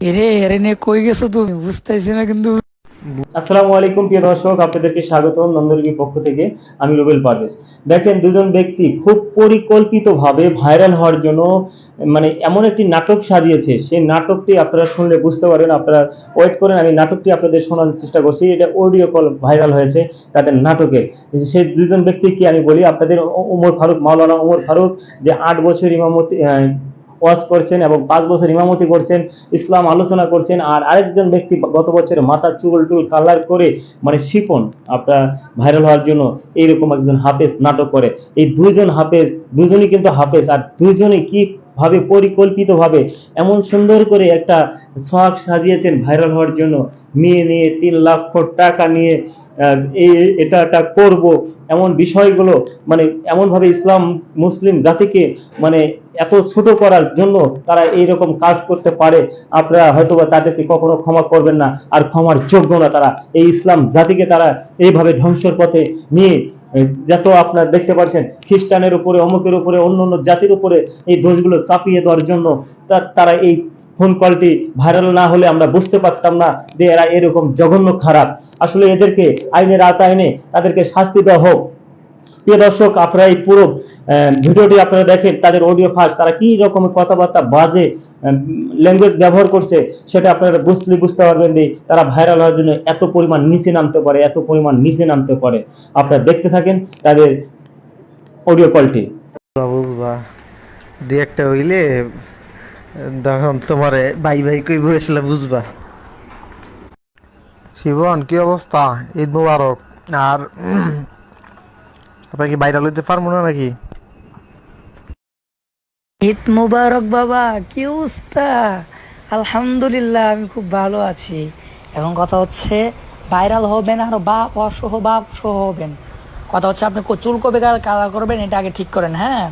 এরে এরে নিয়ে কই গেছো তুমি? বুঝতেছি না কিন্তু। আসসালামু আলাইকুম, প্রিয় দর্শক, আপনাদেরকে স্বাগত পক্ষ থেকে। আমি রুবেল পারভেজ। দেখেন, দুজন ব্যক্তি খুব পরিকল্পিতভাবে ভাইরাল হওয়ার জন্য মানে এমন একটি নাটক সাজিয়েছে। সেই নাটকটি আপনারা শুনলে বুঝতে পারবেন, আপনারা ওয়েট করেন, আমি নাটকটি আপনাদের শোনার চেষ্টা করছি। এটা অডিও কল ভাইরাল হয়েছে তাদের নাটকে। সেই দুজন ব্যক্তিকে আমি বলি? আপনাদের ওমর ফারুক, মাওলানা ওমর ফারুক, যে আট বছর ইমামতি ওয়াজ করছেন এবং পাঁচ বছর ইমামতি করছেন, ইসলাম আলোচনা করছেন আর আরেকজন ব্যক্তি গত বছরে মাথা চুল টুল কালার করে মানে শিপন আপনার ভাইরাল হওয়ার জন্য এইরকম একজন হাফেজ নাটক করে। এই দুইজন হাফেজ দুজনই কিন্তু হাফেজ আর দুজনই কি ভাবে পরিকল্পিতভাবে এমন সুন্দর করে একটা সোহাগ সাজিয়েছেন ভাইরাল হওয়ার জন্য। মেয়ে নিয়ে তিন লক্ষ টাকা নিয়ে এটা এটা করব এমন বিষয়গুলো মানে এমনভাবে ইসলাম মুসলিম জাতিকে মানে এত ছোট করার জন্য তারা এই রকম কাজ করতে পারে। আপনারা হয়তোবা তাদেরকে কখনো ক্ষমা করবেন না, আর ক্ষমার যোগ্য না তারা। এই ইসলাম জাতিকে তারা এইভাবে ধ্বংসের পথে নিয়ে যত আপনার দেখতে পাচ্ছেন খ্রিস্টানের উপরে, অমুকের উপরে, অন্য অন্য জাতির উপরে এই দোষগুলো চাপিয়ে দেওয়ার জন্য তারা এই ফোন কলটি ভাইরাল না হলে আমরা বুঝতে পারতাম না যে এরা এরকম জঘন্য খারাপ। আসলে এদেরকে আইনের এনে তাদেরকে শাস্তি দেওয়া হোক। প্রিয় দর্শক, আপনারা এই পুরো ভিডিওটি আপনারা দেখেন, তাদের অডিও ফাঁস তারা কি রকমের কথাবার্তা বাজে ল্যাঙ্গুয়েজ ব্যবহার করছে, সেটা আপনারা বুঝলে বুঝতে পারবেন যে তারা ভাইরাল হওয়ার জন্য এত পরিমাণ নিচে নামতে পারে, এত পরিমাণ নিচে নামতে পারে। আপনারা দেখতে থাকেন তাদের অডিও কলটি বুঝবা দুই একটা হইলে তখন তোমারে ভাই ভাই কই বসলে বুঝবা। শিবন, কি অবস্থা? ঈদ মুবারক। আর আপনার কি বাইরে লইতে পারব না নাকি? ঈদ মুবারক বাবা, কি অবস্থা? আলহামদুলিল্লাহ, আমি খুব ভালো আছি। এখন কথা হচ্ছে, ভাইরাল হবেন আর বাপ অসহ, বাপ সহ হবেন। কথা হচ্ছে, আপনি চুল কবে কালার করবেন, এটা আগে ঠিক করেন হ্যাঁ?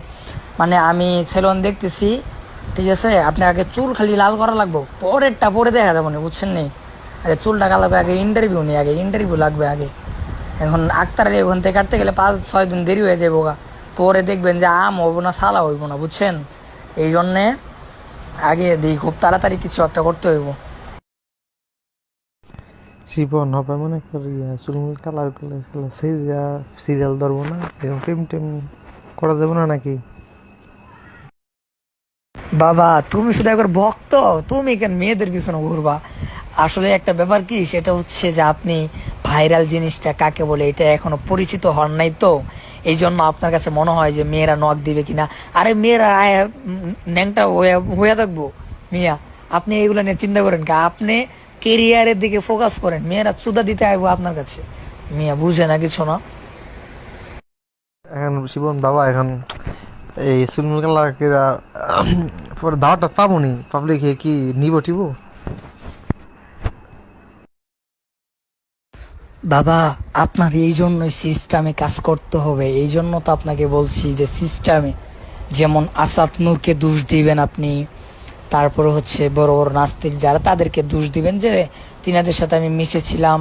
মানে আমি সেলন দেখতেছি, ঠিক আছে? আপনি আগে চুল খালি লাল করা লাগবো, পরেরটা পরে দেখা যাব না, বুঝছেন নি? আগে চুলটা করে আগে ইন্টারভিউ নেই, আগে ইন্টারভিউ লাগবে আগে। এখন আক্তারের ওখান থেকে কাটতে গেলে পাঁচ ছয় দিন দেরি হয়ে যাব গা পরে দেখবেন যে আম হইব না সালা হইব না বুঝছেন? এই জন্যে আগে দিই খুব তাড়াতাড়ি কিছু একটা করতে হইব। শিবন হবে মনে করি চুলমুল কালার করলে সিরিয়াল সিরিয়াল ধরবো না এরকম টেম টেম করা যাবে না নাকি? বাবা তুমি শুধু একবার ভক্ত তুমি কেন মেয়েদের পিছনে ঘুরবা? আসলে একটা ব্যাপার কি সেটা হচ্ছে যে আপনি ভাইরাল জিনিসটা কাকে বলে এটা এখনও পরিচিত হন নাই তো। এই জন্য আপনার কাছে মনে হয় যে মেয়েরা নখ দিবে কিনা? আরে মেয়েরা ন্যাংটা হয়ে- থাকব। মিয়া, আপনি এইগুলো নিয়ে চিন্তা করেন আপনি কেরিয়ারের দিকে ফোকাস করেন। মেয়েরা চুদা দিতে আইবো আপনার কাছে। মিয়া, বুঝে না কিছু না। এখন শিবন বাবা, এখন এই চুলমুল কালার কেরা পরে দাওয়াটা পাবনি পাবলিক কি নিব টিব বাবা, আপনার এই জন্যই সিস্টেমে কাজ করতে হবে। এই জন্য তো আপনাকে বলছি যে সিস্টেমে যেমন আসাদ নূরকে দোষ দিবেন আপনি, তারপরে হচ্ছে বড় বড় নাস্তিক যারা তাদেরকে দোষ দিবেন যে তিনাদের সাথে আমি মিশেছিলাম।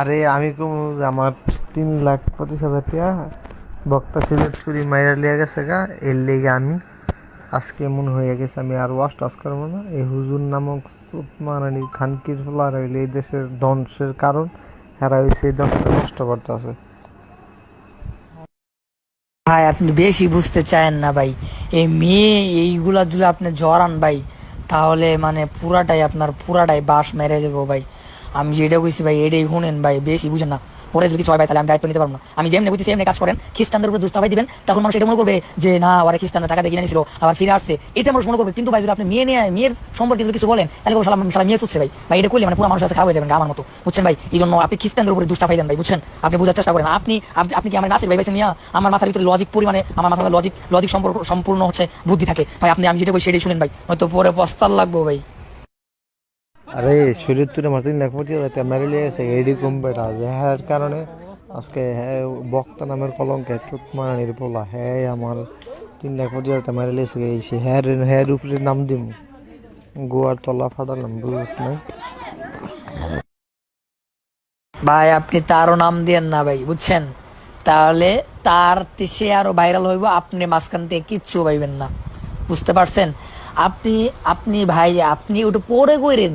আরে আমি কম আমার তিন লাখ পঁচিশ হাজার টাকা বক্তা সিলেক্ট করি মাইরা লিয়া গেছে গা, এর লেগে আমি আজকে মনে হয়ে গেছে, আমি আর ওয়াশ টাস করব না। এই হুজুর নামক সুতমানানি খানকির ফলার হইলে এই দেশের ধ্বংসের কারণ, হেরা হয়েছে এই দেশটা নষ্ট করতে আছে। ভাই, আপনি বেশি বুঝতে চায়েন না ভাই। এই মেয়ে এইগুলা যদি আপনি জড়ান ভাই, তাহলে মানে পুরাটাই আপনার পুরাটাই বাস মেরে যাব ভাই। আমি যেটা কইছি ভাই, এটাই শুনেন ভাই, বেশি বুঝেন না। পরে যদি কিছু হয় ভাই, তাহলে আমি দায়িত্ব নিতে পারব না। আমি যেমনি বুঝছি সেমনি কাজ করেন। খ্রিস্টানদের উপরে দুষ্টাভাই দিবেন, তখন মানুষ এটা মনে করবে যে, না, ওরা খ্রিস্টানরা টাকা দিয়ে নিয়েছিল আবার ফিরে আসছে। এটা মানুষ মনে করবে। কিন্তু ভাই, যদি আপনি মেয়ে নিয়ে, মেয়ের সম্পর্কে যদি কিছু বলেন, তাহলে সালাম সালাম মেয়ে চুকছে ভাই। ভাই, এটা করলে মানে পুরো মানুষ কাছে হয়ে যাবেন, আমার মতো। বুঝছেন ভাই? এই জন্য আপনি খ্রিস্টানদের উপরে দুষ্টাভাই দেন ভাই, বুঝছেন? আপনি বোঝার চেষ্টা করেন। আপনি আপনি- কি আমার নাসির ভাই বেছে নিয়ে আমার মাথার ভিতরে লজিক পরিমাণে আমার মাথার লজিক লজিক সম্পর্ক সম্পূর্ণ হচ্ছে বুদ্ধি থাকে। ভাই, আপনি আমি যেটা বলি সেটাই শুনেন ভাই। হয়তো পরে পস্তার লাগবো ভাই। আরে, শরীর তুলে আমার তিন লাখ পঁচিশ হাজার টাকা মেরে লিয়ে গেছে এডি কম্পিউটার যার কারণে আজকে হ্যাঁ বক্তা নামের কলঙ্কে চুত মারানির পোলা হ্যাঁ আমার, তিন লাখ হাজার টাকা মেরে লিয়েছে এই সে হ্যার হ্যার উপরে নাম দিম। গোয়ার তলা ফাটালাম, বুঝিস না ভাই, আপনি তারও নাম দিয়েন না ভাই, বুঝছেন? তাহলে তার সে আরও ভাইরাল হইব, আপনি মাঝখান থেকে কিচ্ছু পাইবেন না। বুঝতে পারছেন? আপনি আপনি ভাই, আপনি ওটা পরে কইরেন।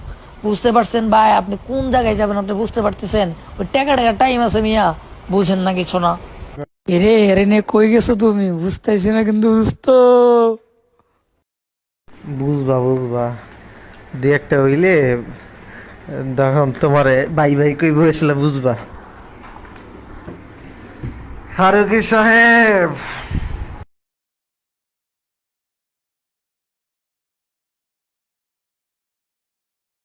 বুঝতে পারছেন ভাই? আপনি কোন জায়গায় যাবেন? আপনি বুঝতে পারতেছেন? ওই টাকা টাকা টাইম আছে মিয়া। বুঝেন না কিছু না। এরে এরে নে, কই গেছো তুমি? বুঝতেছি না কিন্তু, বুঝতো। বুঝবা বুঝবা। দু একটা হইলে তখন তোমারে বাই বাই কই বসলে বুঝবা। ফারুকি সাহেব!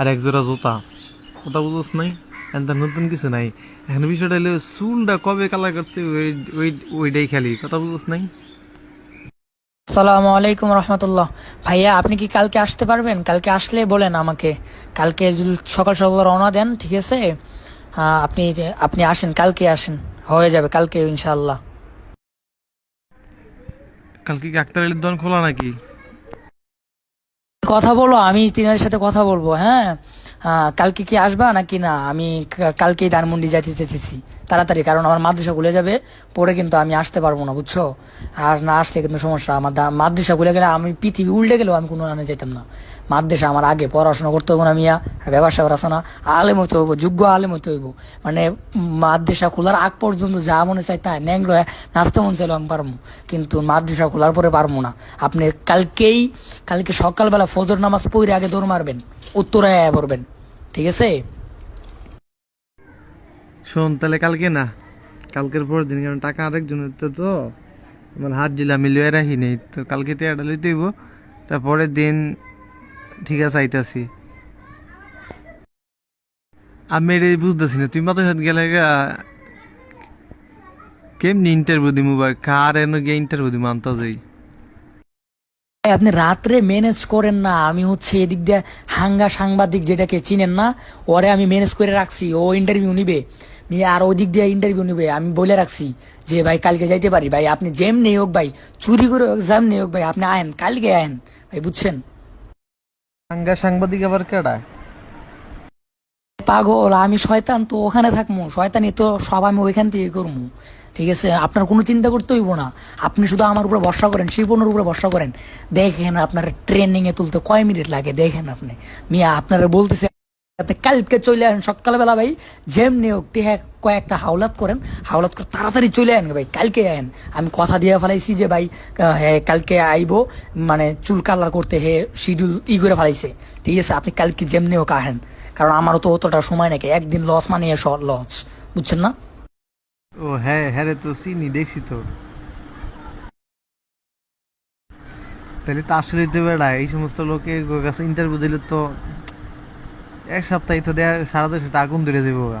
আর এক জোড়া জুতা। ওটা বুঝোস নাই? এনটা নতুন কিছু নাই। এখন বিষয়টা হলো চুলটা কবে কালার করতে ওই ওই ওইটাই খালি। কথা বুঝোস নাই? আসসালামু আলাইকুম রহমতুল্লাহ। ভাইয়া আপনি কি কালকে আসতে পারবেন? কালকে আসলে বলেন আমাকে। কালকে যদি সকাল সকাল রওনা দেন ঠিক আছে? আপনি আপনি আসেন কালকে আসেন। হয়ে যাবে কালকে ইনশাআল্লাহ। কালকে কি আক্তার আলীর দোকান খোলা নাকি? কথা বলো, আমি তিনাদের সাথে কথা বলব হ্যাঁ? কালকে কি আসবা নাকি না? আমি কালকেই ধানমন্ডি যাইতে চেয়েছি তাড়াতাড়ি, কারণ আমার মাদ্রাসা খুলে যাবে, পরে কিন্তু আমি আসতে পারব না, বুঝছ? আর না আসলে কিন্তু সমস্যা। আমার মাদ্রাসা খুলে গেলে আমি পৃথিবী উল্টে গেলেও আমি কোনো আনে যেতাম না। মাদ্রাসা আমার আগে, পড়াশোনা করতে হব না মিয়া ব্যবসা করা আছে না। আলেম হতে হইব, যোগ্য আলেম হতে হইব। মানে মাদ্রাসা খোলার আগ পর্যন্ত যা মনে চাই তাই ন্যাংলো নাচতে মন চাইলেও আমি পারব। কিন্তু মাদ্রাসা খোলার পরে পারব না। আপনি কালকেই, কালকে সকালবেলা ফজর নামাজ পড়ে আগে দৌড় মারবেন, উত্তরায় পড়বেন, ঠিক আছে? শোন, তাহলে কালকে না, কালকের পর দিন, কারণ টাকা আরেকজনের তো তো, আমার হাত জিলা আমি লয়ে রাখি নেই, তো কালকে টিয়াটা লইতে হইব তারপরের দিন ঠিক আছে, আইতাছি। আমি এটা বুঝতেছি না, তুই মাথার সাথে গেলে কেমনি ইন্টারভিউ দিমু বা কার এনে গিয়ে ইন্টারভিউ দিমু আনতে যাই আপনি রাত্রে ম্যানেজ করেন না, আমি হচ্ছে এদিক দিয়ে হাঙ্গা সাংবাদিক যেটাকে চিনেন না, ওরে আমি ম্যানেজ করে রাখছি, ও ইন্টারভিউ নিবে। নিয়ে আর ওই দিক দিয়ে ইন্টারভিউ নিবে। আমি বলে রাখছি যে ভাই কালকে যাইতে পারি। ভাই আপনি যেম নেই হোক ভাই চুরি করে হোক জাম নেই হোক ভাই আপনি আয়েন কালকে আয়েন ভাই বুঝছেন? সাংগা সাংবাদিক আবার কেডা? পাগল আমি শয়তান তো ওখানে থাকব শয়তানি তো সব আমি ওইখান থেকে করব ঠিক আছে? আপনার কোনো চিন্তা করতে হইব না। আপনি শুধু আমার উপরে ভরসা করেন শিপনের উপরে ভরসা করেন। দেখেন আপনার ট্রেনিং এ তুলতে কয় মিনিট লাগে? দেখেন আপনি। মিয়া আপনারা বলতেছে আপনি কালকে চলে আসেন সকালবেলা ভাই, যেমনি হোক টিহা কয়েকটা হাওলাত করেন, হাওলাত করে তাড়াতাড়ি চলে আসেন ভাই, কালকে আয়েন আমি কথা দিয়ে ফেলাইছি যে ভাই হ্যাঁ কালকে আইবো মানে চুল কালার করতে হে শিডিউল ই করে ফেলাইছে। ঠিক আছে, আপনি কালকে যেমনি হোক আহেন কারণ আমারও তো অতটা সময় নাকি একদিন লস মানে লস বুঝছেন না? ও হ্যাঁ হ্যাঁ রে, তো চিনি, দেখছি তো। তাহলে তো আসলে তো বেড়া এই সমস্ত লোকের কাছে ইন্টারভিউ দিলে তো এক সপ্তাহে তো দেয়া সারা দেশে আগুন ধরে যাব গা।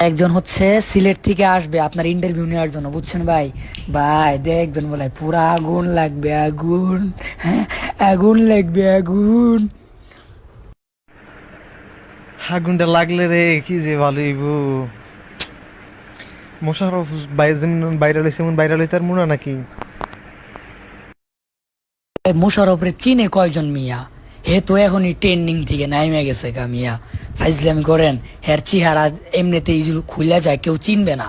একজন হচ্ছে সিলেট থেকে আসবে আপনার ইন্টারভিউ নেওয়ার জন্য বুঝছেন ভাই? ভাই দেখবেন বলে পুরা আগুন লাগবে আগুন হ্যাঁ, আগুন লাগবে আগুন। আগুনটা লাগলে রে কি যে ভালো ইবু মোশারফ বাইরে হইছে এমন বাইরে হইতে আর মুনা নাকি? এই মোশারফরে চিনে কয়জন মিয়া? হে তো এখনই ট্রেন্ডিং থেকে নাইমে গেছে গা মিয়া। ফাইজলামি করেন, হের চেহারা এমনিতেই খুলে যায়, কেউ চিনবে না।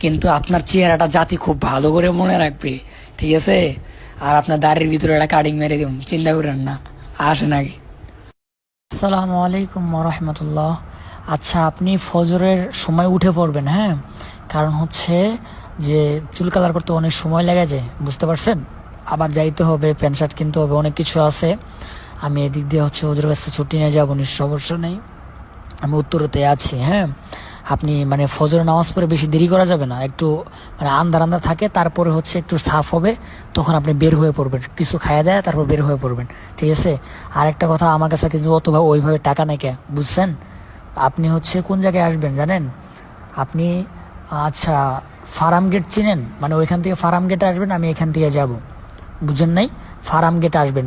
কিন্তু আপনার চেহারাটা জাতি খুব ভালো করে মনে রাখবে, ঠিক আছে? আর আপনার দাড়ির ভিতরে একটা কাটিং মেরে দিন চিন্তা করেন না আসে নাকি আসসালামু আলাইকুম রহমতুল্লাহ। আচ্ছা আপনি ফজরের সময় উঠে পড়বেন হ্যাঁ? কারণ হচ্ছে যে চুল কালার করতে অনেক সময় লেগে যায়, বুঝতে পারছেন? আবার যাইতে হবে, প্যান্ট শার্ট কিনতে হবে, অনেক কিছু আছে। আমি এদিক দিয়ে হচ্ছে ওদের কাছে ছুটি নিয়ে যাব সমস্যা নেই। আমি উত্তরতে আছি হ্যাঁ। আপনি মানে ফজর নামাজ পড়ে বেশি দেরি করা যাবে না, একটু মানে আন্দার আন্দার থাকে, তারপরে হচ্ছে একটু সাফ হবে, তখন আপনি বের হয়ে পড়বেন। কিছু খাইয়ে দেয়, তারপর বের হয়ে পড়বেন, ঠিক আছে? আর একটা কথা, আমার কাছে কিন্তু অত ভা- ওইভাবে টাকা নেই কে, বুঝছেন? আপনি হচ্ছে কোন জায়গায় আসবেন জানেন? আপনি আচ্ছা ফার্ম গেট চিনেন? মানে ওইখান থেকে ফার্ম গেটে আসবেন, আমি এখান থেকে যাব। বুঝেন নাই? ফার্ম গেটে আসবেন।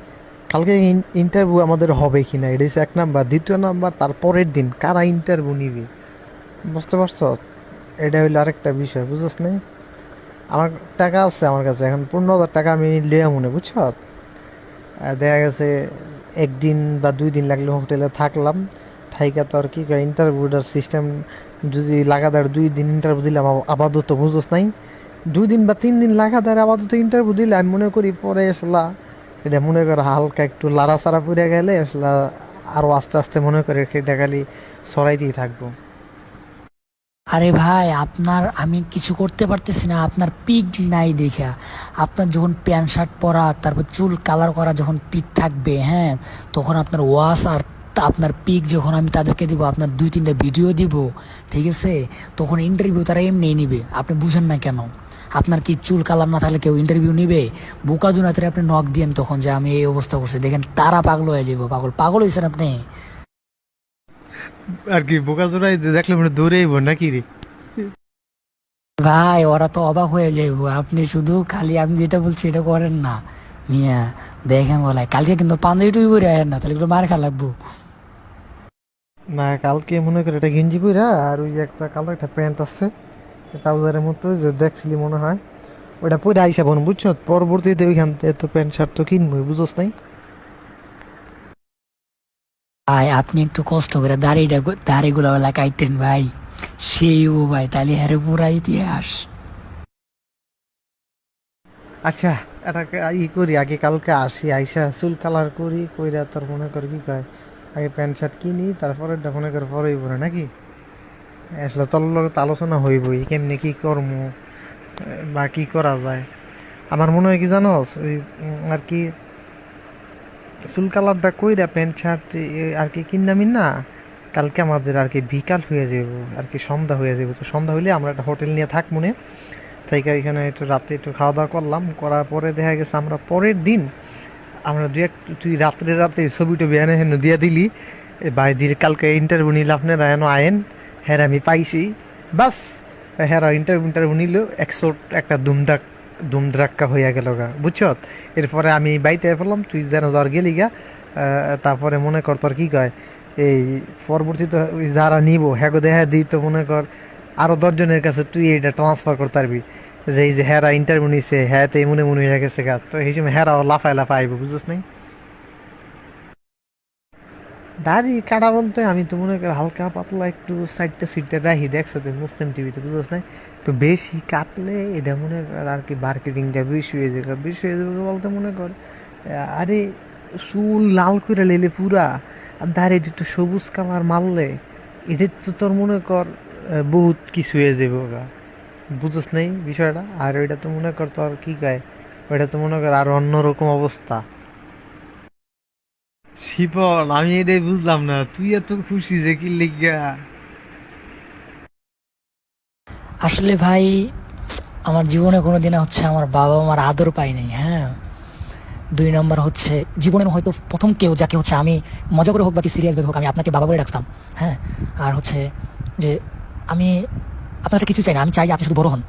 কালকে ইন্টারভিউ আমাদের হবে কি না এটা এক নাম্বার। দ্বিতীয় নাম্বার তার পরের দিন কারা ইন্টারভিউ নিবে? বুঝতে পারছ? এটা হইল আরেকটা বিষয়, বুঝছ নাই? আমার টাকা আছে আমার কাছে, এখন পনেরো হাজার টাকা আমি লিয়া মনে, বুঝছ? দেখা গেছে একদিন বা দুই দিন লাগলে হোটেলে থাকলাম, থাইকা তো আর কি ইন্টারভিউটার সিস্টেম যদি লাগাতার দুই দিন ইন্টারভিউ দিলাম আপাতত বুঝোস নাই? দুই দিন বা তিন দিন লাগাতার আপাতত ইন্টারভিউ দিলে আমি মনে করি পরে আসলা এটা মনে করো, হালকা একটু লাড়াচাড়া পড়ে গেলে আসলা আরও আস্তে আস্তে মনে করে সেটা খালি সরাইতেই থাকব। আরে ভাই, আপনার আমি কিছু করতে পারতেছি না, আপনার পিক নাই দেখা। আপনার যখন প্যান্ট শার্ট পরা, তারপর চুল কালার করা যখন পিক থাকবে হ্যাঁ তখন আপনার ওয়াশ আর আপনার পিক যখন আমি তাদেরকে দিব, আপনার দুই তিনটা ভিডিও দিব, ঠিক আছে? তখন ইন্টারভিউ তারা এমনি নিবে, আপনি বুঝেন না কেন? আপনার কি চুল কালার না থাকলে কেউ ইন্টারভিউ নিবে? বোকা জুনাতে আপনি নক দিয়েন তখন যে আমি এই অবস্থা করছি। দেখেন তারা পাগল হয়ে যাব পাগল। পাগল হয়েছেন আপনি? আর কি বোকা জোড়াই দেখলে মানে দৌড়েইব নাকি রে? ভাই ওরা তো অবাক হয়ে যাইবো। আপনি শুধু খালি আমি যেটা বলছি এটা করেন না। মিয়া দেখেন বলাই কালকে কিন্তু পাঞ্জাবি টুই করে আয়েন না তাহলে একটু মার খা লাগবো। না কালকে মনে করে এটা গেঞ্জি পইরা আর ওই একটা কালো একটা প্যান্ট আছে। ট্রাউজারের মতো যে দেখছিলি মনে হয়। ওইটা পরে আইসা বোন বুঝছ? পরবর্তীতে ওইখান থেকে তো প্যান্ট শার্ট তো কিনবই বুঝোস নাই? ভাই আপনি একটু কষ্ট করে দাড়িটা দাড়িগুলো বেলা ভাই। সেই ও ভাই তাহলে হ্যারে পুরা ইতিহাস। আচ্ছা এটাকে ই করি আগে কালকে আসি আইসা চুল কালার করি কইরা তোর মনে কর কি কয় আগে প্যান্ট শার্ট কিনি তারপরে এটা মনে করে পরেই পরে নাকি? আসলে তোর লগত আলোচনা হইবই, কেমনে কি কর্ম, বা কি করা যায়। আমার মনে হয় কি জানোস, ওই আর কি চুল কালারটা কইরা প্যান্ট শার্ট আর কি কিনামিন না কালকে আমাদের আর কি বিকাল হয়ে যাব আর কি সন্ধ্যা হয়ে যাব তো সন্ধ্যা হইলে আমরা একটা হোটেল নিয়ে থাক মনে। তাই এখানে একটু রাতে একটু খাওয়া দাওয়া করলাম, করার পরে দেখা গেছে আমরা পরের দিন আমরা দুই এক, তুই রাত্রে রাতে ছবি টবি এনে হেন দিয়া দিলি। ভাই দিলে কালকে ইন্টারভিউ নিলে আপনারা এনে আয়েন। হ্যাঁ আমি পাইছি। বাস হ্যাঁ ইন্টারভিউ ইন্টারভিউ নিল, একশো একটা দুমডাক দুমদ্রাক্কা হইয়া গেল গা, বুঝছ? এরপরে আমি বাইতে পড়লাম তুই যেন যাওয়ার গেলি গা। তারপরে মনে কর তোর কি কয়, এই পরবর্তীতে যারা নিব হ্যাগো দেখা দিই তো মনে কর, আরও দশজনের কাছে তুই এটা ট্রান্সফার করতে পারবি। যে এই যে হ্যারা ইন্টারভিউ নিছে হ্যাঁ তো এমনি মনে মনে হয়ে গেছে গা। তো এই সময় হ্যারাও লাফায় লাফায় আইব, বুঝছিস নাই? দাড়ি কাটা বলতে আমি তো মনে করি হালকা পাতলা একটু সাইডটা সিটটা রাখি দেখছ তুই মুসলিম টিভিতে বুঝছিস নাই? তো বেশি কাটলে এটা মনে কর আর কি মার্কেটিংটা বেশি হয়ে যাবে। বেশি হয়ে যাবে বলতে মনে কর আরে চুল লাল করে লেলে পুরা, আর দাড়ি একটু সবুজ কালার মারলে, এটা তো তোর মনে কর বহুত কিছু হয়ে যাবে ওরা বুঝছ নাই বিষয়টা? আর ওইটা তো মনে কর তোর কি কয়, ওইটা তো মনে কর আর অন্যরকম অবস্থা। শিপন, আমি এটাই বুঝলাম না। তুই এত খুশি যে কি লিগা আসলে ভাই, আমার জীবনে কোনোদিন হচ্ছে আমার বাবা মার আদর পাই নাই হ্যাঁ? দুই নম্বর হচ্ছে, জীবনের হয়তো প্রথম কেউ যাকে হচ্ছে আমি মজা করে হোক বা কি সিরিয়াস হোক, আমি আপনাকে বাবা বলে ডাকতাম হ্যাঁ? আর হচ্ছে যে আমি আপনার কাছে কিছু চাই না, আমি চাই আপনি শুধু বড় হন।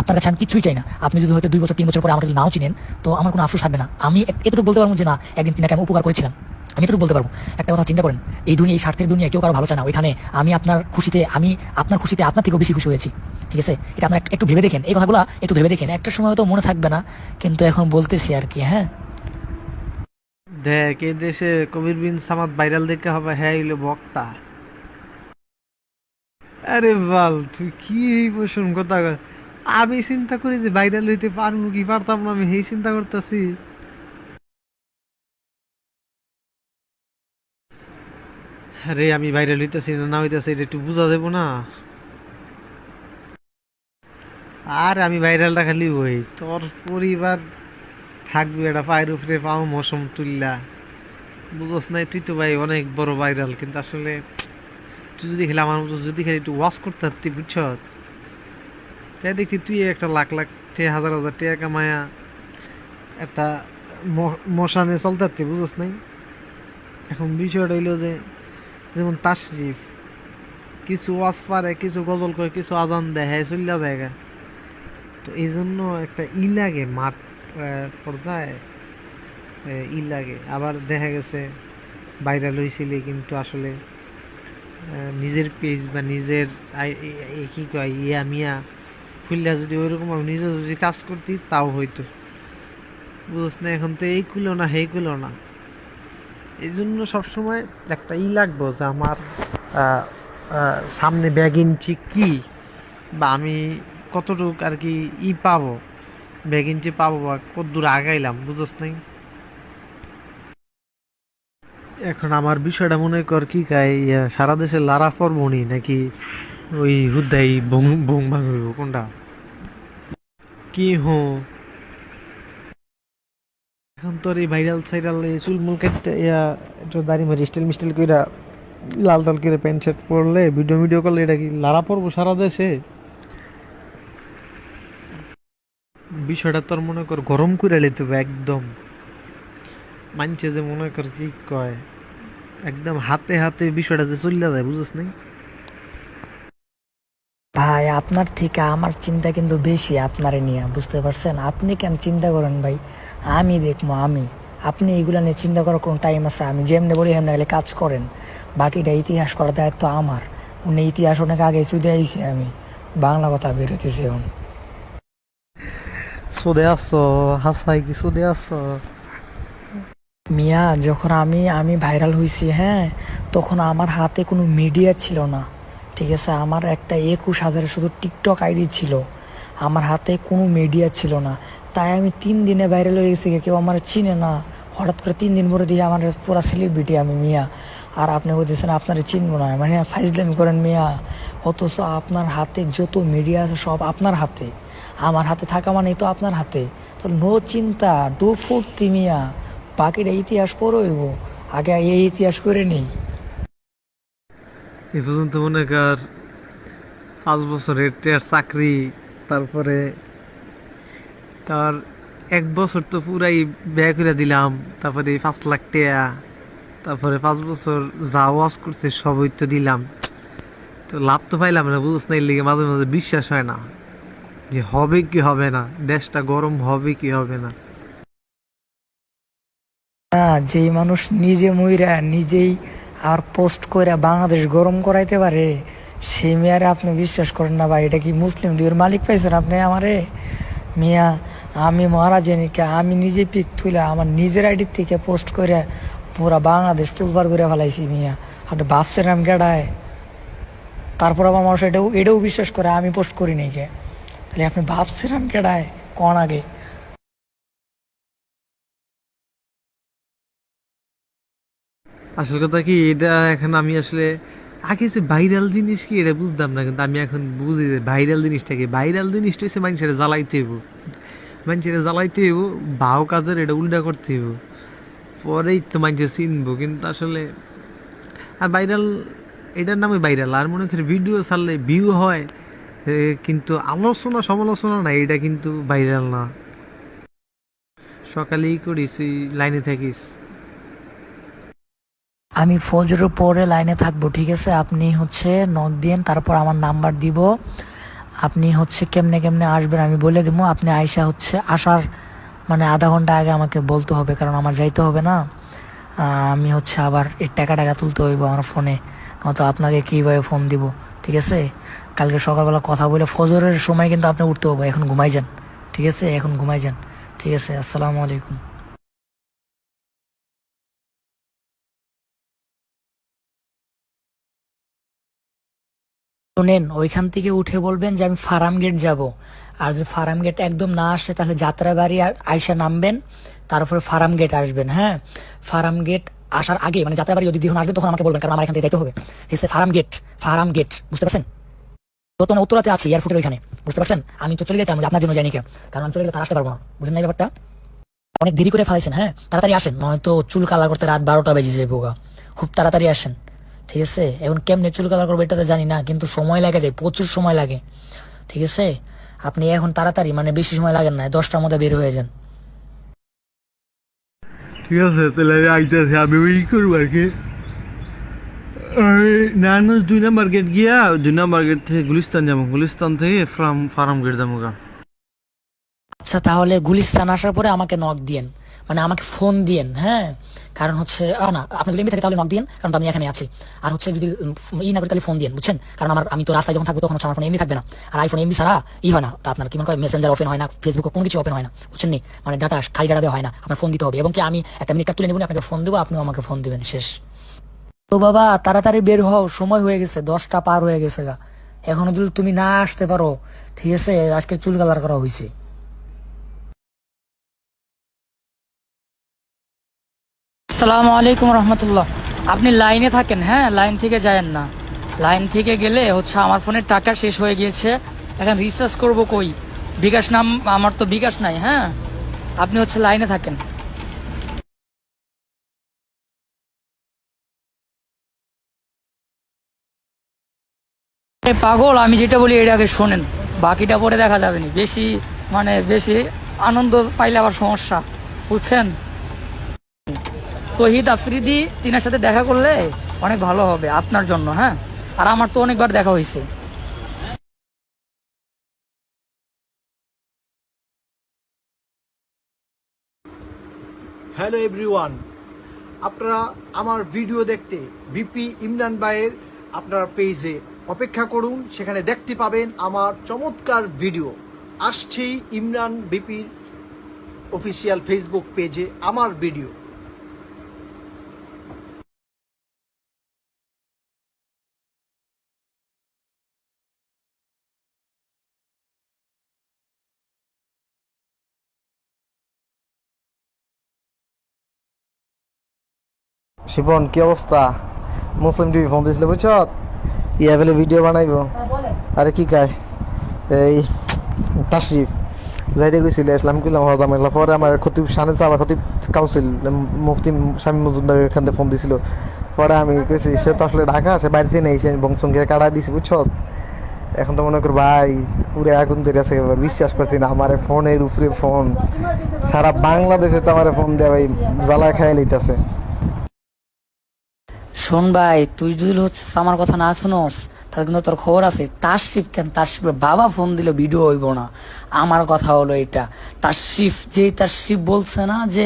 আপনার কাছে আমি কিছুই চাই না। আপনি যদি হয়তো দুই বছর, তিন বছর পরে আমাকে যদি নাও চিনেন, তো আমার কোনো আফসোস থাকবে না। আমি এতটুকু বলতে পারব যে না, একদিন তিনাকে আমি উপকার করেছিলাম। আমি এতটুকু বলতে পারব। একটা কথা চিন্তা করেন, এই দুনিয়া, এই স্বার্থের দুনিয়া কেউ কারও ভালো চায় না। ওইখানে আমি আপনার খুশিতে, আমি আপনার খুশিতে আপনার থেকেও বেশি খুশি হয়েছি। ঠিক আছে? এটা আপনার একটু- ভেবে দেখেন। এই কথাগুলো একটু ভেবে দেখেন। একটা সময় তো মনে থাকবে না, কিন্তু এখন বলতেছি আর কি হ্যাঁ? দেখ, এই দেশে কবির বিন সামাদ ভাইরাল দেখে হবে হ্যাঁ হইল বক্তা। আরে বাল, তুই কি এই বসুন কথা আমি চিন্তা করি যে ভাইরাল হইতে পারব কি, পারতাম না, আমি সেই চিন্তা করতেছি। আরে, আমি ভাইরাল হইতেছি না না হইতেছি, এটা একটু বোঝা যাব না। আর আমি ভাইরালটা খালি ওই, তোর পরিবার থাকবি এটা পায়ের উপরে পাও মৌসুম তুললা। বুঝস নাই, তুই তো ভাই অনেক বড় ভাইরাল, কিন্তু আসলে তুই যদি খেলে আমার মতো যদি খালি একটু ওয়াশ করতে পারতি বুঝছ তাই দেখছি তুই একটা লাখ লাখ টে, হাজার হাজার টাকা কামায়া একটা মশানে চলতে পারতি, বুঝস নাই? এখন বিষয়টা হইল যে যেমন তাশরিফ, কিছু ওয়াজ পারে, কিছু গজল করে কিছু আজান দেয় হ্যাঁ চল্লা জায়গা তো এই জন্য একটা ই লাগে মাঠ পর্যায়ে ই লাগে। আবার দেখা গেছে ভাইরাল হয়েছিলে কিন্তু আসলে নিজের পেজ বা নিজের কি কয়, ইয়া মিয়া খুললা যদি ওইরকম নিজে যদি কাজ করতি, তাও হইতো। বুঝছ না, এখন তো এই কুলো না, সেই কুলো না। এই জন্য সবসময় একটা ই লাগবো যে আমার সামনে ব্যাগ ইঞ্চি কি? বা আমি কতটুক আর কি ই পাবো? ব্যাগ ইঞ্চি পাবো বা কতদূর আগাইলাম বুঝছ নাই? এখন আমার বিষয়টা মনে কর কি কাই সারা দেশে লারা পরবনি নাকি ওই হুদাই বং বং ভাঙ কোনটা? কি হো? এখন তোর এই ভাইরাল সাইরাল এই চুলমুল কাটতে ইয়া একটু দাড়ি মারি স্টাইল মিস্টাইল কইরা লাল লাল করে প্যান্ট শার্ট পরলে ভিডিও ভিডিও করলে এটা কি লারা পরবো সারা দেশে? বিষয়টা তোর মনে কর গরম করে লেতে হবে একদম। মানছে যে মনে কর কি কয়, একদম হাতে হাতে বিষয়টা যে চলে যায় বুঝছ নাই? ভাই, আপনার থেকে আমার চিন্তা কিন্তু বেশি আপনারে নিয়ে, বুঝতে পারছেন? আপনি কেন চিন্তা করেন ভাই? আমি দেখব আমি। আপনি এইগুলা নিয়ে চিন্তা করার কোনো টাইম আছে? আমি যেমনি বলি এমনি গেলে কাজ করেন। বাকিটা ইতিহাস করার দায়িত্ব আমার। উনি ইতিহাস অনেক আগে চুদে আইছি আমি। বাংলা কথা বেরোতেছি এখন। সোদে আসছো হাসাই কি সোদে আসছো মিয়া যখন আমি আমি ভাইরাল হয়েছি হ্যাঁ তখন আমার হাতে কোনো মিডিয়া ছিল না। ঠিক আছে? আমার একটা একুশ হাজারের শুধু টিকটক আইডি ছিল। আমার হাতে কোনো মিডিয়া ছিল না। তাই আমি তিন দিনে ভাইরাল হয়ে গেছি, কেউ আমার চিনে না। হঠাৎ করে তিন দিন পরে দিয়ে আমার পুরা সেলিব্রিটি আমি, মিয়া। আর আপনি বলতেছেন, আপনারা চিনবো না। মানে ফাইজলামি করেন, মিয়া। অথচ আপনার হাতে যত মিডিয়া আছে, সব আপনার হাতে। আমার হাতে থাকা মানেই তো আপনার হাতে। তো নো চিন্তা ডু ফুর্তি, মিয়া। বাকিটা ইতিহাস পড়ইব। আগে এই ইতিহাস করে নেই। এ পর্যন্ত মনে কর, পাঁচ বছরের চাকরি, তারপরে তার এক বছর তো পুরাই ব্যয় করে দিলাম। তারপরে পাঁচ লাখ টাকা, তারপরে পাঁচ বছর যা ওয়াজ করছে সবই তো দিলাম। তো লাভ তো পাইলাম না, বুঝছ না লিগে মাঝে মাঝে বিশ্বাস হয় না। যে হবে কি হবে না, দেশটা গরম হবে কি হবে না। না, যেই মানুষ নিজে মইরা নিজেই আর পোস্ট করে বাংলাদেশ গরম করাইতে পারে সেই মেয়ারে আপনি বিশ্বাস করেন না ভাই, এটা কি মুসলিম লীগের মালিক পাইছেন আপনি আমারে? মিয়া আমি মহারাজনীকে আমি নিজে পিক তুলে আমার নিজের আইডির থেকে পোস্ট করে পুরা বাংলাদেশ তুলবার করে ফেলাইছি মিয়া। আপনি ভাবছেন আমি গেড়ায়? তারপর আবার মানুষ এটাও এটাও বিশ্বাস করে আমি পোস্ট করি নাই কে? তাহলে আপনি ভাবছেন আমি কেডায় কন আগে? আসল কথা কি, এটা এখন আমি আসলে, আগে যে ভাইরাল জিনিস কি, এটা বুঝতাম না, কিন্তু আমি এখন বুঝি যে ভাইরাল জিনিসটা কি? ভাইরাল জিনিসটা হচ্ছে মানুষের জ্বালাইতে মানুষের জ্বালাইতে হইব ভাও কাজের এটা উল্টা করতে হইব। পরেই তো মানুষে চিনবো, কিন্তু আসলে, আর ভাইরাল এটার নামে ভাইরাল আর মনে করি ভিডিও ছাড়লে ভিউ হয় কিন্তু আলোচনা সমালোচনা না এটা কিন্তু ভাইরাল না। সকালেই করিস লাইনে থাকিস। আমি ফজরের পরে লাইনে থাকব, ঠিক আছে? আপনি হচ্ছে নক দিন তারপর আমার নাম্বার দিব। আপনি হচ্ছে কেমনে কেমনে আসবেন আমি বলে দিব। আপনি আয়সা হচ্ছে আসার মানে আধা ঘণ্টা আগে আমাকে বলতে হবে, কারণ আমার যাইতে হবে না। আমি হচ্ছে আবার এর টাকা টাকা তুলতে হইব আমার ফোনে। নয়তো আপনাকে কীভাবে ফোন দিব, ঠিক আছে? কালকে সকালবেলা কথা বলে ফজরের সময় কিন্তু আপনি উঠতে হবে এখন ঘুমাই যান, ঠিক আছে? এখন ঘুমাই যান, ঠিক আছে? আসসালামু আলাইকুম। শোনেন, ওইখান থেকে উঠে বলবেন যে আমি ফার্ম গেট যাব। আর যদি ফার্ম গেট একদম না আসে, তাহলে যাত্রাবাড়ি আর আইসা নামবেন তারপরে ফার্ম গেট আসবেন হ্যাঁ? ফার্ম গেট আসার আগে মানে যাত্রা বাড়ি যদি যখন আসবেন তখন আমাকে বলবেন, কারণ আমার এখান থেকে যাইতে হবে। Farm gate farm gate. বুঝতে পারছেন? তো না, উত্তরাতে আছি এয়ারপোর্টের ওইখানে। বুঝতে পারছেন? আমি তো চলে যেতাম আপনার জন্য জানি কে কারণ আমি চলে গেলে আসতে পারব না। বুঝলেন না ব্যাপারটা? অনেক দেরি করে ফেলাইছেন হ্যাঁ? তাড়াতাড়ি আসেন, নয়তো চুল কালার করতে রাত বারোটা বেজে যায় বোগা খুব তাড়াতাড়ি আসেন। ঠিক আছে? এখন কেমনে চুল কালার করব এটা তো জানি না, কিন্তু সময় লাগে যায় প্রচুর সময় লাগে। ঠিক আছে? আপনি এখন তাড়াতাড়ি মানে বেশি সময় লাগেন না, দশটার মধ্যে বের হয়ে যান। ঠিক আছে, তাহলে আমি আইতেছি, আমি ওই করব আর কি। নানুষ দুই নাম্বার গেট গিয়া, দুই নাম্বার গেট থেকে গুলিস্তান যাব, গুলিস্তান থেকে ফার্ম ফার্ম গেট যাব গা। আচ্ছা তাহলে গুলিস্তান আসার পরে আমাকে নক দিয়েন। মানে আমাকে ফোন দিয়েন হ্যাঁ? কারণ হচ্ছে না, আপনি যদি এমনি থাকে তাহলে নক দিয়েন, কারণ আমি এখানে আছি। আর হচ্ছে যদি ই না করি তাহলে ফোন দিয়েন, বুঝছেন? কারণ আমার, আমি তো রাস্তায় যখন থাকব তখন আমার ফোন এমনি থাকবে না। আর আইফোন এমনি ছাড়া ই হয় না। তা আপনার কি মনে হয় মেসেঞ্জার ওপেন হয় না ফেসবুক কোনো কিছু ওপেন হয় না, বুঝছেন মানে ডাটা খালি ডাটা দেওয়া হয় না, আপনার ফোন দিতে হবে। এবং কি আমি একটা মিনিট তুলে নেবেন আপনাকে ফোন দেবো, আপনিও আমাকে ফোন দিবেন, শেষ। তো বাবা, তাড়াতাড়ি বের হও, সময় হয়ে গেছে, দশটা পার হয়ে গেছে গা। এখনও যদি তুমি না আসতে পারো, ঠিক আছে, আজকে চুল কালার করা হয়েছে। আসসালামু আলাইকুম রহমতুল্লাহ। আপনি লাইনে থাকেন হ্যাঁ? লাইন থেকে যায়েন না। লাইন থেকে গেলে হচ্ছে আমার ফোনের টাকা শেষ হয়ে গিয়েছে। এখন রিচার্জ করব কই? বিকাশ নাম, আমার তো বিকাশ নাই হ্যাঁ? আপনি হচ্ছে লাইনে থাকেন। পাগল, আমি যেটা বলি এটা আগে শোনেন। বাকিটা পরে দেখা যাবে না। বেশি মানে বেশি আনন্দ পাইলে আবার সমস্যা। বুঝছেন? তহিদ আফ্রিদি, তিনার সাথে দেখা করলে অনেক ভালো হবে, আপনার জন্য হ্যাঁ? আর আমার তো অনেকবার দেখা হয়েছে। হ্যালো এভরিওয়ান আপনারা আমার ভিডিও দেখতে বিপি ইমরান ভাইয়ের আপনার পেজে অপেক্ষা করুন। সেখানে দেখতে পাবেন আমার চমৎকার ভিডিও আসছেই ইমরান বিপির অফিসিয়াল ফেসবুক পেজে আমার ভিডিও শিপন কি অবস্থা? মুসলিম টিভি ফোন দিয়েছিল বুঝছ? ইয়া ফেলে ভিডিও বানাইব। আরে কি কায়? এই তাশরিফ যাইতে গেছিল ইসলাম কিলাম হদামিল্লা পরে আমার খতিব সানে সাবা খতিব কাউন্সিল মুফতি স্বামী মজুমদার এখান থেকে ফোন দিছিল পরে আমি কইছি সে তো আসলে ঢাকা সে বাড়িতে নেই সে বংশঙ্গে কাটা দিছি বুঝছ? এখন তো মনে কর ভাই পুরো আগুন ধরে আছে বিশ্বাস করছি না আমার ফোনের উপরে ফোন সারা বাংলাদেশে তো আমার ফোন দেয় ভাই জ্বালা খাইয়া লইতেছে। শোন ভাই, তুই যদি হচ্ছে আমার কথা না শুনোস, তাহলে কিন্তু তোর খবর আছে। তাশরিফ কেন? তাশরিফের বাবা ফোন দিল ভিডিও হইব না। আমার কথা হলো এটা। তাশরিফ যেই তাশরিফ বলছে না যে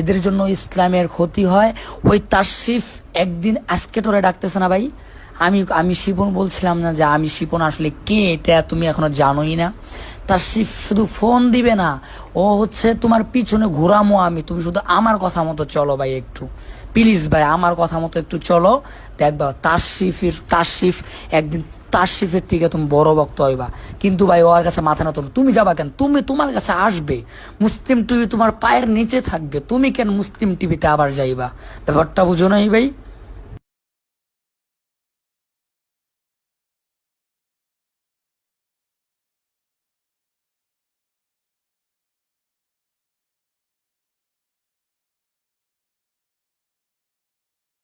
এদের জন্য ইসলামের ক্ষতি হয়, ওই তাশরিফ একদিন আজকে তোরে ডাকতেছে না ভাই? আমি আমি শিপন বলছিলাম না যে আমি শিপন আসলে কে এটা তুমি এখনও জানোই না। তাশরিফ শুধু ফোন দিবে না। ও হচ্ছে তোমার পিছনে ঘোরামো আমি। তুমি শুধু আমার কথা মতো চলো ভাই একটু। প্লিজ ভাই, আমার কথা মতো একটু চলো। দেখবা তাসিফের তাসিফ একদিন তাসিফের থেকে তুমি বড় ভক্ত হইবা। কিন্তু ভাই, ওর কাছে মাথা না তোলো তুমি যাবা কেন? তুমি তোমার কাছে আসবে। মুসলিম টিভি তোমার পায়ের নিচে থাকবে। তুমি কেন মুসলিম টিভিতে আবার যাইবা? ব্যাপারটা বুঝো নাই ভাই?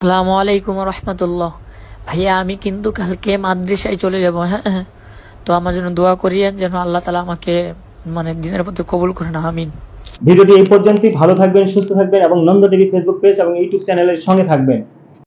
আসসালামু আলাইকুম রহমতুল্লাহ ভাইয়া, আমি কিন্তু কালকে মাদ্রাসায় চলে যাব হ্যাঁ? হ্যাঁ তো আমার জন্য দোয়া করিয়েন যেন আল্লাহ তালা আমাকে মানে দিনের মধ্যে কবুল করেন, আমিন। ভিডিওটি এই পর্যন্তই। ভালো থাকবেন, সুস্থ থাকবেন এবং নন্দ টিভি ফেসবুক পেজ এবং ইউটিউব চ্যানেলের সঙ্গে থাকবেন।